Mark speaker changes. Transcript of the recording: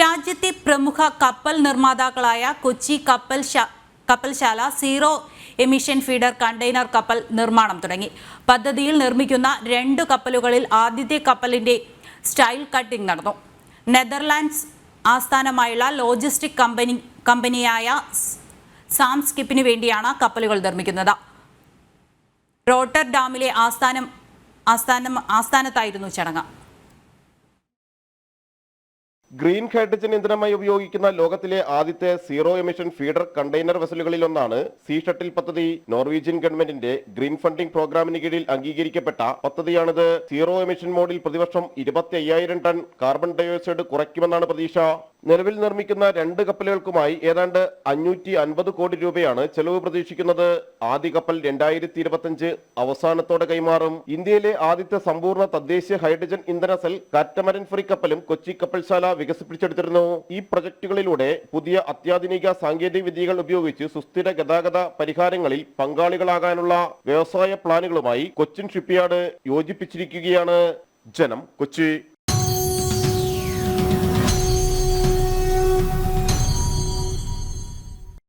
Speaker 1: രാജ്യത്തെ പ്രമുഖ കപ്പൽ നിർമ്മാതാക്കളായ കൊച്ചി കപ്പൽ കപ്പൽശാല സീറോ എമിഷൻ ഫീഡർ കണ്ടെയ്നർ കപ്പൽ നിർമ്മാണം തുടങ്ങി. പദ്ധതിയിൽ നിർമ്മിക്കുന്ന രണ്ട് കപ്പലുകളിൽ ആദ്യത്തെ കപ്പലിന്റെ സ്റ്റൈൽ കട്ടിംഗ് നടന്നു. നെതർലാൻഡ്സ് ആസ്ഥാനമായുള്ള ലോജിസ്റ്റിക് കമ്പനി കമ്പനിയായ സാംസ്കിപ്പിന് വേണ്ടിയാണ് കപ്പലുകൾ നിർമ്മിക്കുന്നത്. റോട്ടർ ഡാമിലെ ആസ്ഥാനം ആസ്ഥാനം ആസ്ഥാനത്തായിരുന്നു ചടങ്ങ്.
Speaker 2: ഗ്രീൻ ഹൈഡ്രജൻ ഇന്ധനമായി ഉപയോഗിക്കുന്ന ലോകത്തിലെ ആദ്യത്തെ സീറോ എമിഷൻ ഫീഡർ കണ്ടെയ്നർ വെസലുകളിലൊന്നാണ് സീ ഷട്ടിൽ പദ്ധതി. നോർവീജിയൻ ഗവൺമെന്റിന്റെ ഗ്രീൻ ഫണ്ടിംഗ് പ്രോഗ്രാമിന് കീഴിൽ അംഗീകരിക്കപ്പെട്ട പദ്ധതിയാണിത്. സീറോ എമിഷൻ മോഡിൽ പ്രതിവർഷം ഇരുപത്തി അയ്യായിരം ടൺ കാർബൺ ഡയോക്സൈഡ് കുറയ്ക്കുമെന്നാണ് പ്രതീക്ഷ. നിലവിൽ നിർമ്മിക്കുന്ന രണ്ട് കപ്പലുകൾക്കുമായി ഏതാണ്ട് അഞ്ഞൂറ്റി അൻപത് കോടി രൂപയാണ് ചെലവ് പ്രതീക്ഷിക്കുന്നത്. ആദ്യ കപ്പൽ രണ്ടായിരത്തി ഇരുപത്തിയഞ്ച് അവസാനത്തോടെ കൈമാറും. ഇന്ത്യയിലെ ആദ്യത്തെ സമ്പൂർണ തദ്ദേശീയ ഹൈഡ്രജൻ ഇന്ധന സെൽ കാറ്റമരൻ ഫ്രീ കപ്പലും കൊച്ചി കപ്പൽശാല വികസിപ്പിച്ചെടുത്തിരുന്നു. ഈ പ്രൊജക്ടുകളിലൂടെ പുതിയ അത്യാധുനിക സാങ്കേതിക വിദ്യകൾ ഉപയോഗിച്ച് സുസ്ഥിര ഗതാഗത പരിഹാരങ്ങളിൽ പങ്കാളികളാകാനുള്ള വ്യവസായ പ്ലാനുകളുമായി കൊച്ചിൻ ഷിപ്പ്യാർഡ് യോജിപ്പിച്ചിരിക്കുകയാണ്. ജനം കൊച്ചി.